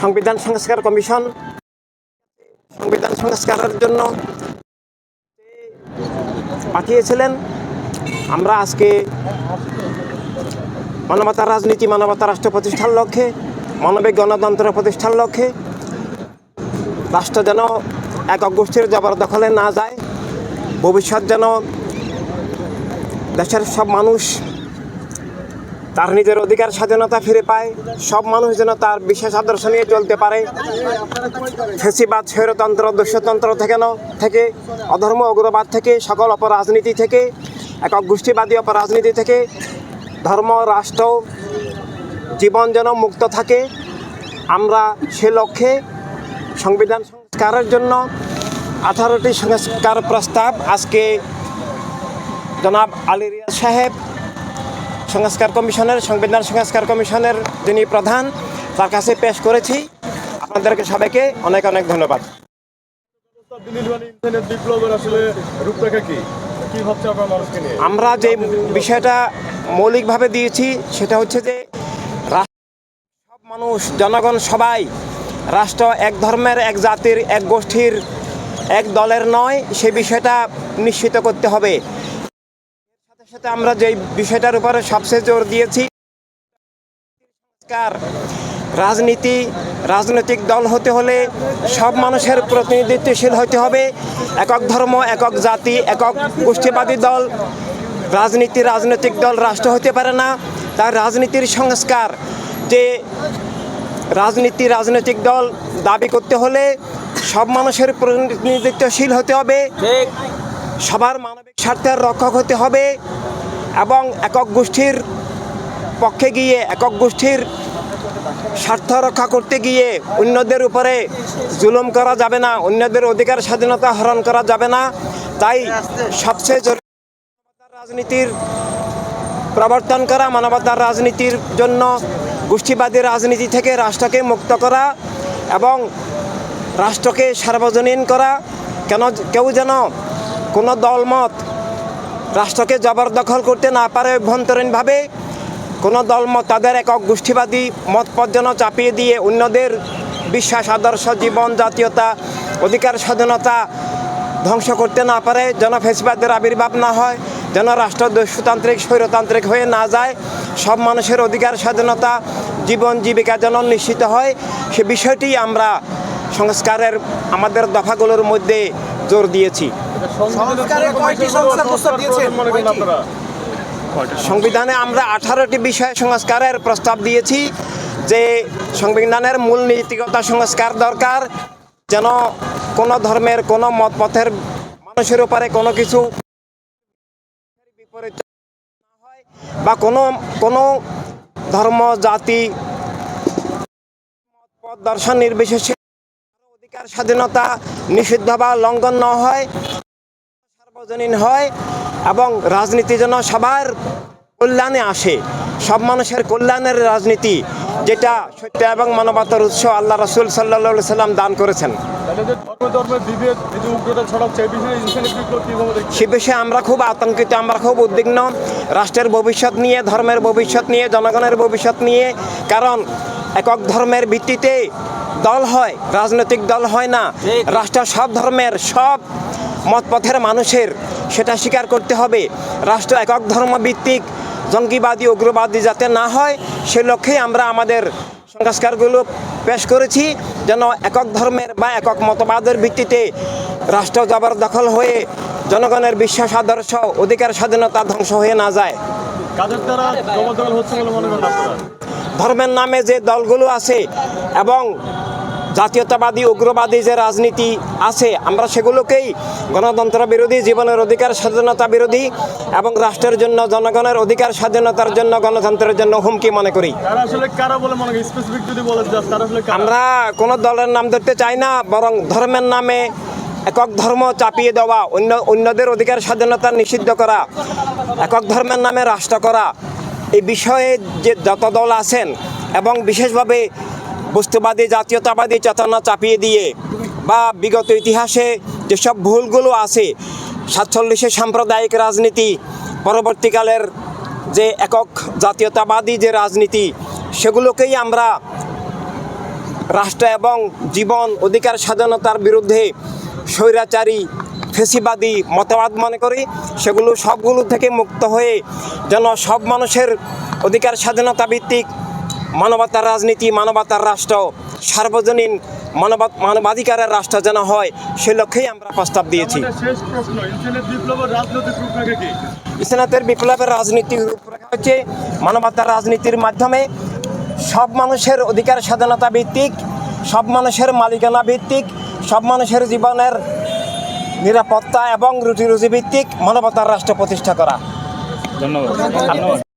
সংবিধান সংস্কার কমিশন। সংবিধান সংস্কারের জন্য পাঠিয়েছিলেন। আমরা আজকে মানবতার রাজনীতি, মানবতা রাষ্ট্র প্রতিষ্ঠার লক্ষ্যে, মানবিক গণতন্ত্র প্রতিষ্ঠার লক্ষ্যে, রাষ্ট্র যেন একক গোষ্ঠীর জবরদখলে না যায়, ভবিষ্যৎ যেন দেশের সব মানুষ তার নিজের অধিকার স্বাধীনতা ফিরে পায়। সব মানুষ যেন তার বিশেষ আদর্শ নিয়ে চলতে পারে। ফেসিবাদ, স্বৈরতন্ত্র, দস্যতন্ত্র থেকে থেকে, অধর্ম উগ্রবাদ থেকে, সকল অপরাজনীতি থেকে, একক গোষ্ঠীবাদী অপরাজনীতি থেকে, ধর্ম, রাষ্ট্র, জীবন যেন মুক্ত থাকে। আমরা সে লক্ষ্যে সংবিধান সংস্কারের জন্য আঠারোটি সংস্কার প্রস্তাব আজকে জনাব আলী রিয়াজ সাহেব সংস্কার কমিশনের, সংবিধান সংস্কার কমিশনের যিনি প্রধান, তার কাছে পেশ করেছি। আপনাদেরকে সবাইকে অনেক অনেক ধন্যবাদ। আমরা যে বিষয়টা মৌলিকভাবে দিয়েছি, সেটা হচ্ছে যে সব মানুষ, জনগণ সবাই, রাষ্ট্র এক ধর্মের, এক জাতির, এক গোষ্ঠীর, এক দলের নয়, সে বিষয়টা নিশ্চিত করতে হবে। সাথে আমরা যে বিষয়টার উপরে সবচেয়ে জোর দিয়েছি রাজনীতি, রাজনৈতিক দল হতে হলে সব মানুষের প্রতিনিধিত্বশীল হতে হবে। একক ধর্ম, একক জাতি, একক গোষ্ঠীবাদী দল, রাজনীতি, রাজনৈতিক দল, রাষ্ট্র হতে পারে না। তার রাজনীতির সংস্কার, যে রাজনীতি, রাজনৈতিক দল দাবি করতে হলে সব মানুষের প্রতিনিধিত্বশীল হতে হবে। সবার মানবিক স্বার্থের রক্ষক হতে হবে এবং একক গোষ্ঠীর পক্ষে গিয়ে, একক গোষ্ঠীর স্বার্থ রক্ষা করতে গিয়ে অন্যদের উপরে জুলুম করা যাবে না, অন্যদের অধিকার স্বাধীনতা হরণ করা যাবে না। তাই সবচেয়ে জরুরি রাজনীতির প্রবর্তন করা, মানবতার রাজনীতির জন্য গোষ্ঠীবাদী রাজনীতি থেকে রাষ্ট্রকে মুক্ত করা এবং রাষ্ট্রকে সার্বজনীন করা। কেন কেউ যেন কোনো দলমত রাষ্ট্রকে জবরদখল করতে না পারে অভ্যন্তরীণভাবে, কোনো দলমত তাদের একক গোষ্ঠীবাদী মতপথ যেন চাপিয়ে দিয়ে অন্যদের বিশ্বাস, আদর্শ, জীবন, জাতীয়তা, অধিকার, স্বাধীনতা ধ্বংস করতে না পারে যেন ফেসবাদের আবির্ভাব না হয় যেন রাষ্ট্র দস্যুতান্ত্রিক স্বৈরতান্ত্রিক হয়ে না যায়, সব মানুষের অধিকার, স্বাধীনতা, জীবন, জীবিকা যেন নিশ্চিত হয়, সে বিষয়টি আমরা সংস্কারের আমাদের দফাগুলোর মধ্যে জোর দিয়েছি। সংস্কারের কয়টি সংস্কার প্রস্তাব দিয়েছেন? সংবিধানে আমরা আঠারোটি বিষয়ে সংস্কারের প্রস্তাব দিয়েছি যে সংবিধানের মূল নীতিগত সংস্কার দরকার যেন কোনো ধর্মের কোনো মতপথের মানুষের উপরে কোনো কিছু বিপরীত না হয় বা কোনো কোনো ধর্ম জাতি মতপথ দর্শন নির্বিশেষে অধিকার স্বাধীনতা নিষিদ্ধ বা লঙ্ঘন না হয়। সার্বজনীন হয় এবং রাজনীতি যেন সবার কল্যাণে আসে সব মানুষের কল্যাণের রাজনীতি যেটা সত্য এবং মানবতার উৎস আল্লাহ রসুল সাল্লা সাল্লাম দান করেছেন সে বিষয়ে আমরা খুব আতঙ্কিত আমরা খুব উদ্বিগ্ন রাষ্ট্রের ভবিষ্যৎ নিয়ে ধর্মের ভবিষ্যৎ নিয়ে জনগণের ভবিষ্যৎ নিয়ে কারণ একক ধর্মের ভিত্তিতে দল হয় রাজনৈতিক দল হয় না রাষ্ট্র সব ধর্মের সব মতপথের মানুষের সেটা স্বীকার করতে হবে। রাষ্ট্র একক ধর্মভিত্তিক জঙ্গিবাদী উগ্রবাদী যাতে না হয় সে লক্ষ্যেই আমরা আমাদের সংস্কারগুলো পেশ করেছি যেন একক ধর্মের বা একক মতবাদের ভিত্তিতে রাষ্ট্র জবরদখল হয়ে জনগণের বিশ্বাস আদর্শ অধিকার স্বাধীনতা ধ্বংস হয়ে না যায়। ধর্মের নামে যে দলগুলো আছে এবং জাতীয়তাবাদী উগ্রবাদী যে রাজনীতি আছে আমরা সেগুলোকেই গণতন্ত্র বিরোধী জীবনের অধিকার স্বাধীনতা বিরোধী এবং রাষ্ট্রের জন্য জনগণের অধিকার স্বাধীনতার জন্য গণতন্ত্রের জন্য হুমকি মনে করি? আমরা কোনো দলের নাম ধরতে চাই না বরং ধর্মের নামে একক ধর্ম চাপিয়ে দেওয়া অন্য অন্যদের অধিকার স্বাধীনতা নিষিদ্ধ করা একক ধর্মের নামে রাষ্ট্র করা এই বিষয়ে যে যত দল আছেন এবং বিশেষভাবে বস্তুবাদী জাতীয়তাবাদী চেতনা চাপিয়ে দিয়ে বা বিগত ইতিহাসে যেসব ভুলগুলো আছে, সাতচল্লিশে সাম্প্রদায়িক রাজনীতি, পরবর্তীকালের যে একক জাতীয়তাবাদী যে রাজনীতি, সেগুলোকেই আমরা রাষ্ট্র এবং জীবন অধিকার স্বাধীনতার বিরুদ্ধে স্বৈরাচারী, ফেসিবাদী মতবাদ মনে করি, সেগুলো সবগুলো থেকে মুক্ত হয়ে যেন সব মানুষের অধিকার স্বাধীনতা ভিত্তিক মানবতার রাজনীতি মানবতার রাষ্ট্র সার্বজনীন মানবাত মানবাধিকারের রাষ্ট্র যেন হয় সে লক্ষ্যেই আমরা প্রস্তাব দিয়েছি। আমাদের শেষ প্রশ্ন ইন্টারনেট বিপ্লবের রাজনৈতিক রূপরেখা কি? ইসলামের বিপ্লবের রাজনীতির রূপরেখা হচ্ছে মানবতার রাজনীতির মাধ্যমে সব মানুষের অধিকার স্বাধীনতা ভিত্তিক সব মানুষের মালিকানা ভিত্তিক সব মানুষের জীবনের নিরাপত্তা এবং রুটি রুজি ভিত্তিক মানবতার রাষ্ট্র প্রতিষ্ঠা করা। ধন্যবাদ। ধন্যবাদ।